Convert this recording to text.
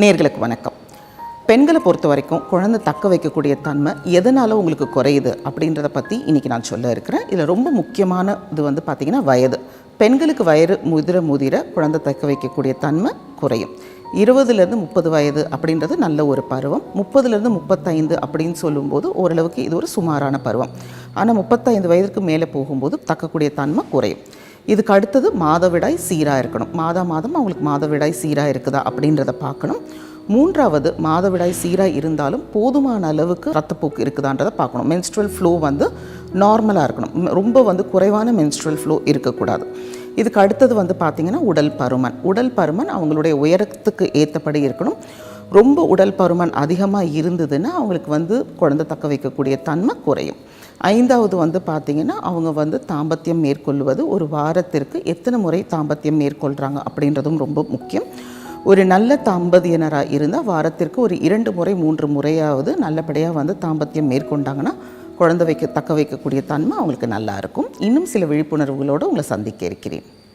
நேர்களுக்கு வணக்கம். பெண்களை பொறுத்த வரைக்கும் குழந்தை தக்க வைக்கக்கூடிய தன்மை எதனால் உங்களுக்கு குறையுது அப்படின்றத பற்றி இன்றைக்கி நான் சொல்ல இருக்கிறேன். இதில் ரொம்ப முக்கியமான இது வந்து பார்த்திங்கன்னா வயது. பெண்களுக்கு வயது முதிர முதிர குழந்தை தக்க வைக்கக்கூடிய தன்மை குறையும். இருபதுலேருந்து முப்பது வயது அப்படின்றது நல்ல ஒரு பருவம். முப்பதுலேருந்து முப்பத்தைந்து அப்படின்னு சொல்லும்போது ஓரளவுக்கு இது ஒரு சுமாரான பருவம். ஆனால் முப்பத்தைந்து வயதுக்கு மேலே போகும்போது தக்கக்கூடிய தன்மை குறையும். இதுக்கு அடுத்தது மாதவிடாய் சீராக இருக்கணும். மாதா மாதம் அவங்களுக்கு மாதவிடாய் சீராக இருக்குதா அப்படின்றத பார்க்கணும். மூன்றாவது மாதவிடாய் சீராக இருந்தாலும் போதுமான அளவுக்கு ரத்தப்போக்கு இருக்குதான்றதை பார்க்கணும். மென்ஸ்ட்ரல் ஃப்ளோ வந்து நார்மலாக இருக்கணும். ரொம்ப வந்து குறைவான மென்ஸ்ட்ரல் ஃப்ளோ இருக்கக்கூடாது. இதுக்கு அடுத்தது வந்து பார்த்திங்கன்னா உடல் பருமன். உடல் பருமன் அவங்களுடைய உயரத்துக்கு ஏற்றபடி இருக்கணும். ரொம்ப உடல் பருமன் அதிகமாக இருந்ததுன்னா அவங்களுக்கு வந்து குழந்தை தக்க வைக்கக்கூடிய தன்மை குறையும். ஐந்தாவது வந்து பார்த்திங்கன்னா அவங்க வந்து தாம்பத்தியம் மேற்கொள்வது ஒரு வாரத்திற்கு எத்தனை முறை தாம்பத்தியம் மேற்கொள்கிறாங்க அப்படின்றதும் ரொம்ப முக்கியம். ஒரு நல்ல தாம்பதியினராக இருந்தால் வாரத்திற்கு ஒரு இரண்டு முறை மூன்று முறையாவது நல்லபடியாக வந்து தாம்பத்தியம் மேற்கொண்டாங்கன்னா குழந்தை வைக்க தக்க வைக்கக்கூடிய தன்மை அவங்களுக்கு நல்லா இருக்கும். இன்னும் சில விழிப்புணர்வுகளோடு உங்களை சந்திக்க இருக்கிறேன்.